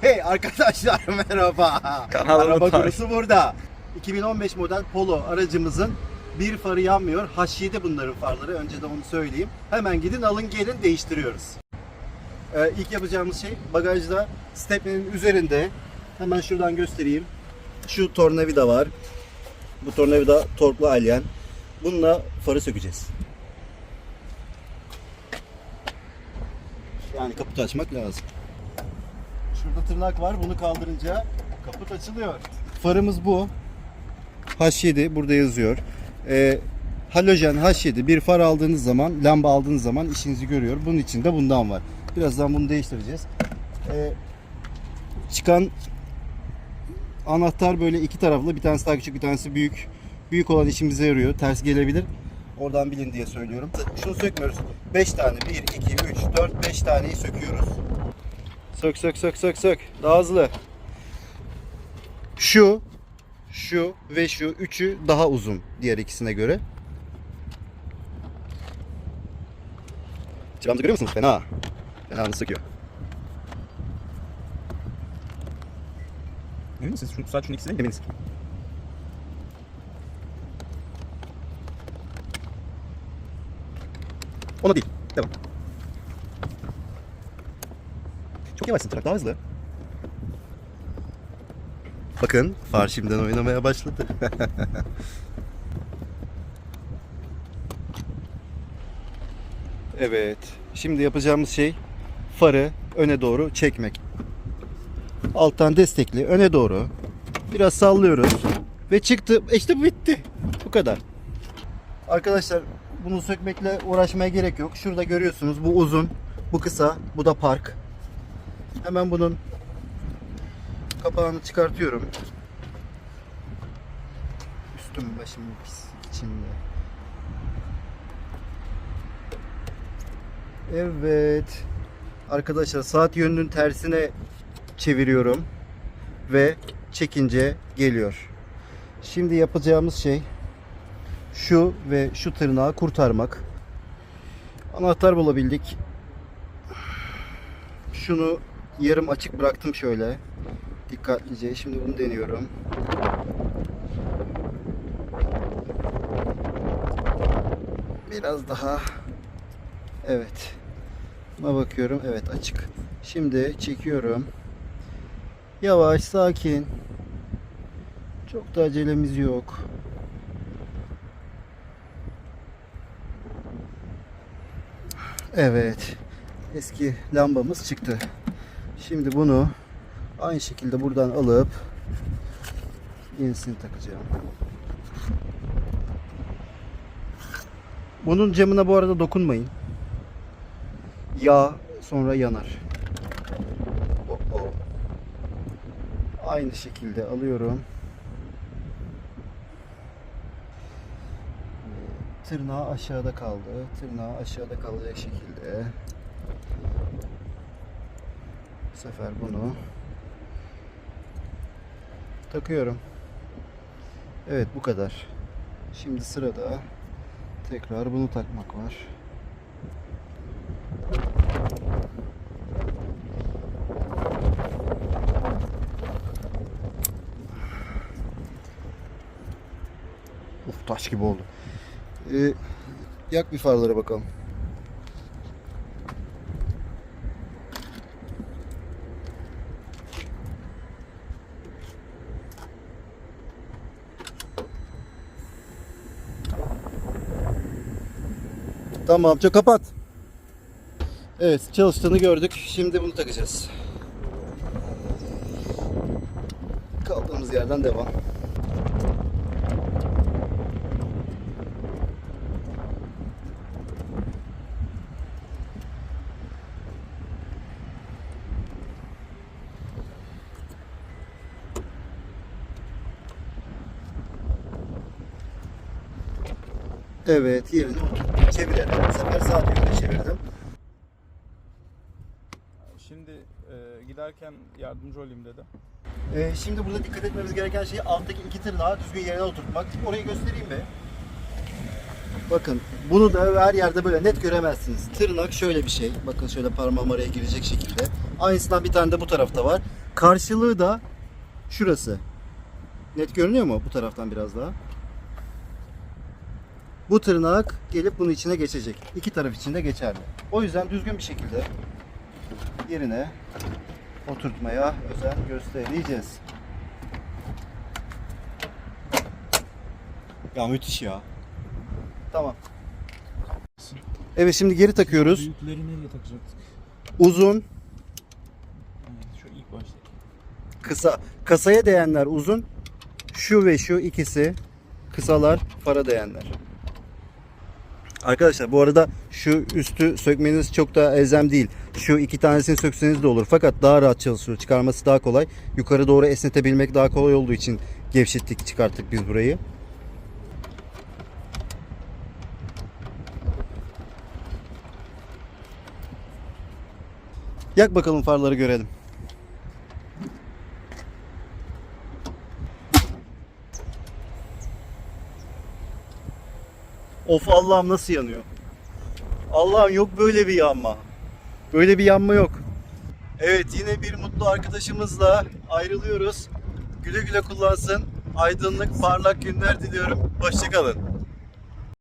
Hey arkadaşlar merhaba. Kanalımı Araba takip- gurusu burada. 2015 model Polo aracımızın bir farı yanmıyor. H7 bunların farları. Önce de onu söyleyeyim. Hemen gidin alın gelin değiştiriyoruz. Ee, ilk yapacağımız şey bagajda stepnenin üzerinde hemen şuradan göstereyim. Şu tornavida var. Bu tornavida torklu alyen. Bununla farı sökeceğiz. Yani kaputu açmak lazım. Şurada tırnak var. Bunu kaldırınca kaput açılıyor. Farımız bu. H7 burada yazıyor. Ee, halojen H7 bir far aldığınız zaman, lamba aldığınız zaman işinizi görüyor. Bunun içinde bundan var. Birazdan bunu değiştireceğiz. Ee, çıkan anahtar böyle iki taraflı. Bir tanesi daha küçük, bir tanesi büyük. Büyük olan işimize yarıyor. Ters gelebilir. Oradan bilin diye söylüyorum. Şunu sökmüyoruz. 5 tane. 1, 2, 3, 4, 5 taneyi söküyoruz. Sök sök sök sök sök. Daha hızlı. Şu, şu ve şu üçü daha uzun diğer ikisine göre. Çıramızı görüyor musunuz? Fena. Fena nasıl söküyor. Emin misiniz? Şu, sadece şunun ikisi değil mi? Eminiz. Ona değil. Devam. Çok yavaşsın trak. Daha hızlı. Bakın far şimdiden oynamaya başladı. evet. Şimdi yapacağımız şey farı öne doğru çekmek. Alttan destekli öne doğru Biraz sallıyoruz. Ve çıktı. İşte bu bitti. Bu kadar. Arkadaşlar bunu sökmekle uğraşmaya gerek yok. Şurada görüyorsunuz bu uzun, bu kısa, bu da park. Hemen bunun kapağını çıkartıyorum. Üstüm başım pis içinde. Evet. Arkadaşlar saat yönünün tersine çeviriyorum ve çekince geliyor. Şimdi yapacağımız şey şu ve şu tırnağı kurtarmak. Anahtar bulabildik. Şunu yarım açık bıraktım şöyle. Dikkatlice. Şimdi bunu deniyorum. Biraz daha. Evet. Buna bakıyorum. Evet açık. Şimdi çekiyorum. Yavaş, sakin. Çok da acelemiz yok. Evet. Eski lambamız çıktı. Şimdi bunu aynı şekilde buradan alıp yenisini takacağım. Bunun camına bu arada dokunmayın. Yağ sonra yanar. Aynı şekilde alıyorum. Tırnağı aşağıda kaldı. Tırnağı aşağıda kalacak şekilde. Sefer bunu takıyorum. Evet bu kadar. Şimdi sırada tekrar bunu takmak var. Uf taş gibi oldu. Ee, yak bir farlara bakalım. Tamam, çok kapat. Evet, çalıştığını gördük. Şimdi bunu takacağız. Kaldığımız yerden devam. Evet, yerini oturttuk. Çevirelim. Bu sefer saat yönünde çevirdim. Şimdi e, giderken yardımcı olayım dedi. Ee, şimdi burada dikkat etmemiz gereken şey alttaki iki tırnağı düzgün yerine oturtmak. Orayı göstereyim mi? Bakın bunu da her yerde böyle net göremezsiniz. Tırnak şöyle bir şey. Bakın şöyle parmağım araya girecek şekilde. Aynısından bir tane de bu tarafta var. Karşılığı da şurası. Net görünüyor mu? Bu taraftan biraz daha. Bu tırnak gelip bunun içine geçecek. İki taraf için de geçerli. O yüzden düzgün bir şekilde yerine oturtmaya özen göstereceğiz. Ya müthiş ya. Tamam. Evet şimdi geri takıyoruz. Büyükleri nereye takacaktık? Uzun, Evet, şu ilk başta. kısa. Kasaya değenler uzun. Şu ve şu ikisi kısalar, fara değenler. Arkadaşlar bu arada şu üstü sökmeniz çok da elzem değil. Şu iki tanesini sökseniz de olur. Fakat daha rahat çalışıyor. Çıkarması daha kolay. Yukarı doğru esnetebilmek daha kolay olduğu için gevşettik, çıkarttık biz burayı. Yak bakalım farları görelim. Of Allah'ım nasıl yanıyor? Allah'ım yok böyle bir yanma. Böyle bir yanma yok. Evet yine bir mutlu arkadaşımızla ayrılıyoruz. Güle güle kullansın. Aydınlık, parlak günler diliyorum. Hoşçakalın.